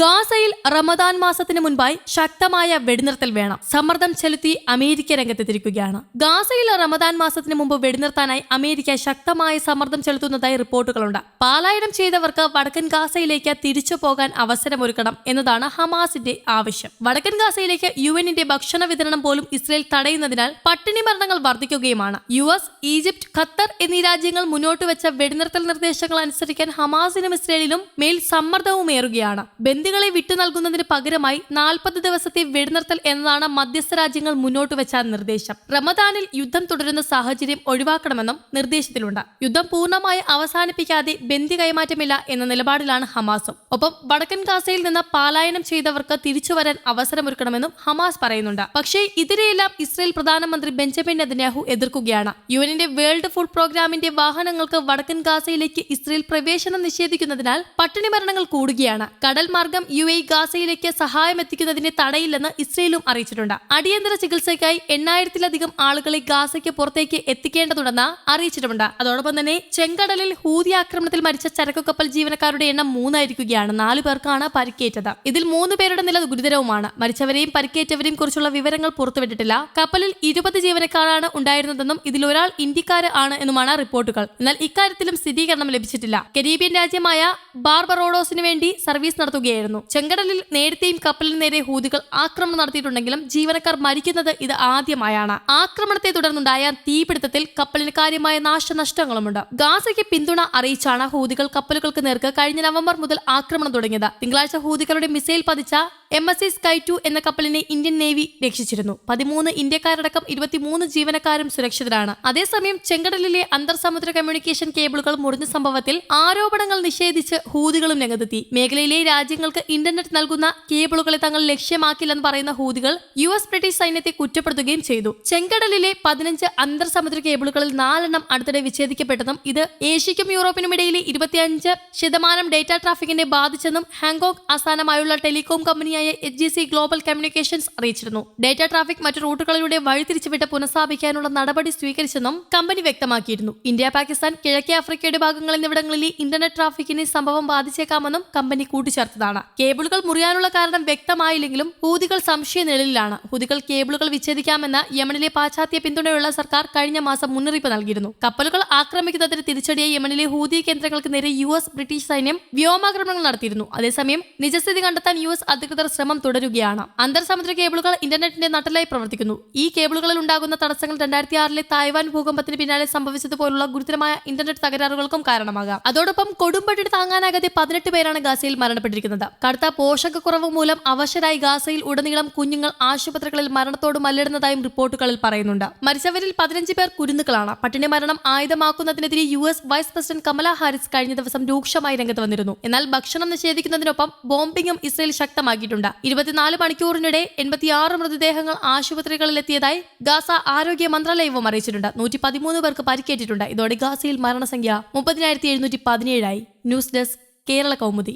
ഗാസയിൽ റമദാൻ മാസത്തിന് മുൻപായി ശക്തമായ വെടിനിർത്തൽ വേണം. സമ്മർദ്ദം ചെലുത്തി അമേരിക്ക രംഗത്തെത്തിരിക്കുകയാണ് ഗാസയിൽ റമദാൻ മാസത്തിന് മുമ്പ് വെടിനിർത്താനായി അമേരിക്ക ശക്തമായ സമ്മർദ്ദം ചെലുത്തുന്നതായി റിപ്പോർട്ടുകളുണ്ട്. പാലായനം ചെയ്തവർക്ക് വടക്കൻ ഗാസയിലേക്ക് തിരിച്ചു പോകാൻ അവസരമൊരുക്കണം എന്നതാണ് ഹമാസിന്റെ ആവശ്യം. വടക്കൻ ഗാസയിലേക്ക് യു എന്നിന്റെ ഭക്ഷണ വിതരണം പോലും ഇസ്രയേൽ തടയുന്നതിനാൽ പട്ടിണി മരണങ്ങൾ വർദ്ധിക്കുകയുമാണ്. യു എസ് ഈജിപ്റ്റ് ഖത്തർ എന്നീ രാജ്യങ്ങൾ മുന്നോട്ട് വെച്ച വെടിനിർത്തൽ നിർദ്ദേശങ്ങൾ അനുസരിക്കാൻ ഹമാസിനും ഇസ്രയേലിനും മേൽ സമ്മർദ്ദവുമേറുകയാണ്. ബന്ദികളെ വിട്ടു നൽകുന്നതിന് പകരമായി നാൽപ്പത് ദിവസത്തെ വെടിനിർത്തൽ എന്നതാണ് മധ്യസ്ഥ രാജ്യങ്ങൾ മുന്നോട്ട് വെച്ച നിർദ്ദേശം. റമദാനിൽ യുദ്ധം തുടരുന്ന സാഹചര്യം ഒഴിവാക്കണമെന്നും നിർദ്ദേശത്തിലുണ്ട്. യുദ്ധം പൂർണമായി അവസാനിപ്പിക്കാതെ ബന്ദി കൈമാറ്റമില്ല എന്ന നിലപാടിലാണ് ഹമാസും. ഒപ്പം വടക്കൻ ഗാസയിൽ നിന്ന് പാലായനം ചെയ്തവർക്ക് തിരിച്ചുവരാൻ അവസരമൊരുക്കണമെന്നും ഹമാസ് പറയുന്നുണ്ട്. പക്ഷേ ഇതിനെയെല്ലാം ഇസ്രയേൽ പ്രധാനമന്ത്രി ബെഞ്ചമിൻ നെതന്യാഹു എതിർക്കുകയാണ്. യു എന്നിന്റെ വേൾഡ് ഫുഡ് പ്രോഗ്രാമിന്റെ വാഹനങ്ങൾക്ക് വടക്കൻ ഗാസയിലേക്ക് ഇസ്രയേൽ പ്രവേശനം നിഷേധിക്കുന്നതിനാൽ പട്ടിണി മരണങ്ങൾ കൂടുകയാണ്. കടൽ മാർഗം യു എ ഗാസയിലേക്ക് സഹായം എത്തിക്കുന്നതിനെ തടയില്ലെന്ന് ഇസ്രയേലും അറിയിച്ചിട്ടുണ്ട്. അടിയന്തര ചികിത്സയ്ക്കായി എണ്ണായിരത്തിലധികം ആളുകളെ ഗാസയ്ക്ക് പുറത്തേക്ക് എത്തിക്കേണ്ടതുണ്ടെന്ന് അറിയിച്ചിട്ടുമുണ്ട്. അതോടൊപ്പം തന്നെ ചെങ്കടലിൽ ഹൂതി ആക്രമണത്തിൽ മരിച്ച ചരക്കു കപ്പൽ ജീവനക്കാരുടെ എണ്ണം മൂന്നായിരിക്കുകയാണ്. നാലു പേർക്കാണ് പരിക്കേറ്റത്. ഇതിൽ മൂന്ന് പേരുടെ നില ഗുരുതരവുമാണ്. മരിച്ചവരെയും പരിക്കേറ്റവരെയും കുറിച്ചുള്ള വിവരങ്ങൾ പുറത്തുവിട്ടിട്ടില്ല. കപ്പലിൽ ഇരുപത് ജീവനക്കാരാണ് ഉണ്ടായിരുന്നതെന്നും ഇതിൽ ഒരാൾ ഇന്ത്യക്കാര് ആണ് എന്നുമാണ് റിപ്പോർട്ടുകൾ. എന്നാൽ ഇക്കാര്യത്തിലും സ്ഥിരീകരണം ലഭിച്ചിട്ടില്ല. കരീബിയൻ രാജ്യമായ ബാർബറോഡോസിന് വേണ്ടി സർവീസ് നടത്തുകയായിരുന്നു. ചെങ്കടലിൽ നേരത്തെയും കപ്പലിന് നേരെ ഹൂതികൾ ആക്രമണം നടത്തിയിട്ടുണ്ടെങ്കിലും ജീവനക്കാർ മരിക്കുന്നത് ഇത് ആദ്യമായാണ്. ആക്രമണത്തെ തുടർന്നുണ്ടായ തീപിടുത്തത്തിൽ കപ്പലിന് കാര്യമായ നാശനഷ്ടങ്ങളുമുണ്ട്. ഗാസയ്ക്ക് പിന്തുണ അറിയിച്ചാണ് ഹൂതികൾ കപ്പലുകൾക്ക് നേർക്ക് കഴിഞ്ഞ നവംബർ മുതൽ ആക്രമണം തുടങ്ങിയത്. തിങ്കളാഴ്ച ഹൂതികളുടെ മിസൈൽ പതിച്ച M S C sky two എന്ന കപ്പലിനെ ഇന്ത്യൻ നേവി രക്ഷിച്ചിരുന്നു. പതിമൂന്ന് ഇന്ത്യക്കാരടക്കം ഇരുപത്തിമൂന്ന് ജീവനക്കാരും സുരക്ഷിതരാണ്. അതേസമയം ചെങ്കടലിലെ അന്തർ സമുദ്ര കമ്മ്യൂണിക്കേഷൻ കേബിളുകൾ മുറിഞ്ഞ സംഭവത്തിൽ ആരോപണങ്ങൾ നിഷേധിച്ച് ഹൂതികളും രംഗത്തെത്തി. മേഖലയിലെ രാജ്യങ്ങൾക്ക് ഇന്റർനെറ്റ് നൽകുന്ന കേബിളുകളെ തങ്ങൾ ലക്ഷ്യമാക്കില്ലെന്ന് പറയുന്ന ഹൂതികൾ യു എസ് ബ്രിട്ടീഷ് സൈന്യത്തെ കുറ്റപ്പെടുത്തുകയും ചെയ്തു. ചെങ്കടലിലെ പതിനഞ്ച് അന്തർ സമുദ്ര കേബിളുകളിൽ നാലെണ്ണം അടുത്തിടെ വിച്ഛേദിക്കപ്പെട്ടതും ഇത് ഏഷ്യയ്ക്കും യൂറോപ്പിനും ഇടയിലെ ഇരുപത്തിയഞ്ച് ശതമാനം ഡേറ്റ ട്രാഫിക്കിനെ ബാധിച്ചെന്നും ഹാങ്കോങ് ആസ്ഥാനമായുള്ള ടെലികോം കമ്പനിയായ H G C global communications അറിയിച്ചിരുന്നു. ഡേറ്റ ട്രാഫിക് മറ്റു റൂട്ടുകളിലൂടെ വഴിതിരിച്ചുവിട്ട് പുനഃസ്ഥാപിക്കാനുള്ള നടപടി സ്വീകരിച്ചെന്നും കമ്പനി വ്യക്തമാക്കിയിരുന്നു. ഇന്ത്യ പാകിസ്ഥാൻ കിഴക്കേ ആഫ്രിക്കയുടെ ഭാഗങ്ങൾ എന്നിവിടങ്ങളിലെ ഇന്റർനെറ്റ് ട്രാഫിക്കിനെ സംഭവം ബാധിച്ചേക്കാമെന്നും കമ്പനി കൂട്ടിച്ചേർത്തതാണ്. കേബിളുകൾ മുറിയാനുള്ള കാരണം വ്യക്തമായില്ലെങ്കിലും ഹൂതികൾ സംശയ നിഴലിലാണ്. ഹൂതികൾ കേബിളുകൾ വിച്ഛേദിക്കാമെന്ന യമനിലെ പാശ്ചാത്യ പിന്തുണയുള്ള സർക്കാർ കഴിഞ്ഞ മാസം മുന്നറിയിപ്പ് നൽകിയിരുന്നു. കപ്പലുകൾ ആക്രമിക്കുന്നതിന് തിരിച്ചടിയ യമനിലെ ഹൂതി കേന്ദ്രങ്ങൾക്ക് നേരെ യു എസ് ബ്രിട്ടീഷ് സൈന്യം വ്യോമാക്രമണങ്ങൾ നടത്തിയിരുന്നു. അതേസമയം നിജസ്ഥിതി കണ്ടെത്താൻ യു എസ് അധികൃതർ ശ്രമം തുടരുകയാണ്. അന്തർസമുദ്ര കേബിളുകൾ ഇന്റർനെറ്റിന്റെ നട്ടലായി പ്രവർത്തിക്കുന്നു. ഈ കേബിളുകളിൽ ഉണ്ടാകുന്ന തടസ്സങ്ങൾ രണ്ടായിരത്തി ആറിലെ തായ്വാൻ ഭൂകമ്പത്തിന് പിന്നാലെ സംഭവിച്ചതുപോലുള്ള ഗുരുതരമായ ഇന്റർനെറ്റ് തകരാറുകൾക്കും കാരണമാകാം. അതോടൊപ്പം കൊടുമ്പടി താങ്ങാനാകാതെ പതിനെട്ട് പേരാണ് ഗാസയിൽ മരണപ്പെട്ടിരിക്കുന്നത്. കടുത്ത പോഷകക്കുറവ് മൂലം അവശരായി ഗാസയിൽ ഉടനീളം കുഞ്ഞുങ്ങൾ ആശുപത്രികളിൽ മരണത്തോട് മല്ലിടുന്നതായും റിപ്പോർട്ടുകളിൽ പറയുന്നുണ്ട്. മരിച്ചവരിൽ പതിനഞ്ച് പേർ കുരുന്നുകളാണ്. പട്ടിണി മരണം ആയുധമാക്കുന്നതിനെതിരെ U S vice president Kamala Harris കഴിഞ്ഞ ദിവസം രൂക്ഷമായി രംഗത്ത് വന്നിരുന്നു. എന്നാൽ ഭക്ഷണം നിഷേധിക്കുന്നതിനൊപ്പം ബോംബിംഗും ഇസ്രയേൽ ശക്തമാക്കിയിട്ടുണ്ട്. ഇരുപത്തിനാല് മണിക്കൂറിനിടെ എൺപത്തിയാറ് മൃതദേഹങ്ങൾ ആശുപത്രികളിൽ എത്തിയതായി ഗാസ ആരോഗ്യ മന്ത്രാലയവും അറിയിച്ചിട്ടുണ്ട്. നൂറ്റി പതിമൂന്ന് പേർക്ക് പരിക്കേറ്റിട്ടുണ്ട്. ഇതോടെ ഗാസയിൽ മരണസംഖ്യ മുപ്പതിനായിരത്തി എഴുന്നൂറ്റി പതിനേഴായി. News desk Kerala Kaumudi.